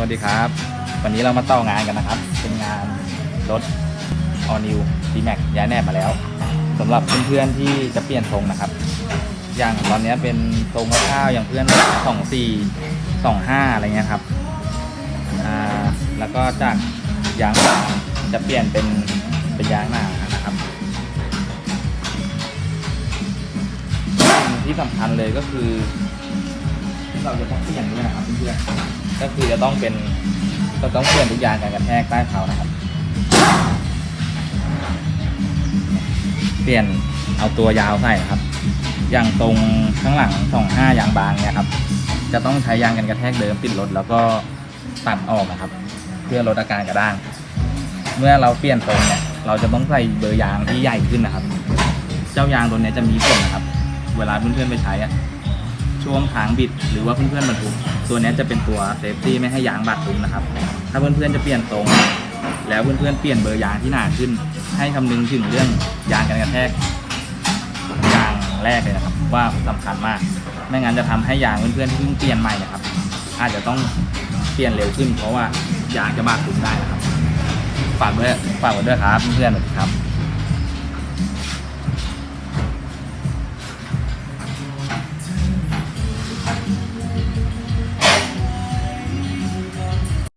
วัสดีครับ วันนี้เรามาต่องานกันนะครับ เป็นงานรถ All New D Max ย้ายแนบมาแล้วสำหรับเพื่อนๆที่จะเปลี่ยนทรงนะครับ อย่างตอนนี้เป็นทรงข้าวๆอย่างเพื่อนสองสี่สองห้าอะไรเงี้ยครับแล้วก็จากยางหลังจะเปลี่ยนเป็นเป็นยางหน้านะครับ ที่สำคัญเลยก็คือ ที่เราจะต้องเปลี่ยนด้วยนะครับเพื่อนๆก็คือจะต้องเป็นก็ต้องเปลี่ยนทุกอย่างการกระแทกใต้เท้านะครับ เปลี่ยนเอาตัวยาวใส่ครับ อย่างตรงข้างหลังสองห้ายางบางเนี่ยครับ จะต้องใช้ยางกันกระแทกเดิมติดรถแล้วก็ตัดออกนะครับ เพื่อลดอาการกระด้าง เมื่อเราเปลี่ยนตรงเนี่ยเราจะต้องใส่เบอร์ยางที่ใหญ่ขึ้นนะครับ เจ้ายางตัวนี้จะมีผลนะครับ เวลาเพื่อนๆไปใช้อะ ช่วงทางบิดหรือว่าเพื่อนๆบรรทุกตัวนี้จะเป็นตัวเซฟตี้ไม่ให้ยางบาดทุนนะครับ ถ้าเพื่อนๆจะเปลี่ยนตรง แล้วเพื่อนๆเปลี่ยนเบอร์ยางที่หนาขึ้น ให้คำนึงถึงเรื่องยางกันกระแทกยางแรกเลยนะครับ ว่าสำคัญมาก ไม่งั้นจะทำให้ยางเพื่อนๆที่เพิ่งเปลี่ยนใหม่นะครับ อาจจะต้องเปลี่ยนเร็วขึ้น เพราะว่ายางจะบาดทุนได้นะครับฝากด้วยฝากไว้ด้วยครับเพื่อนๆครับ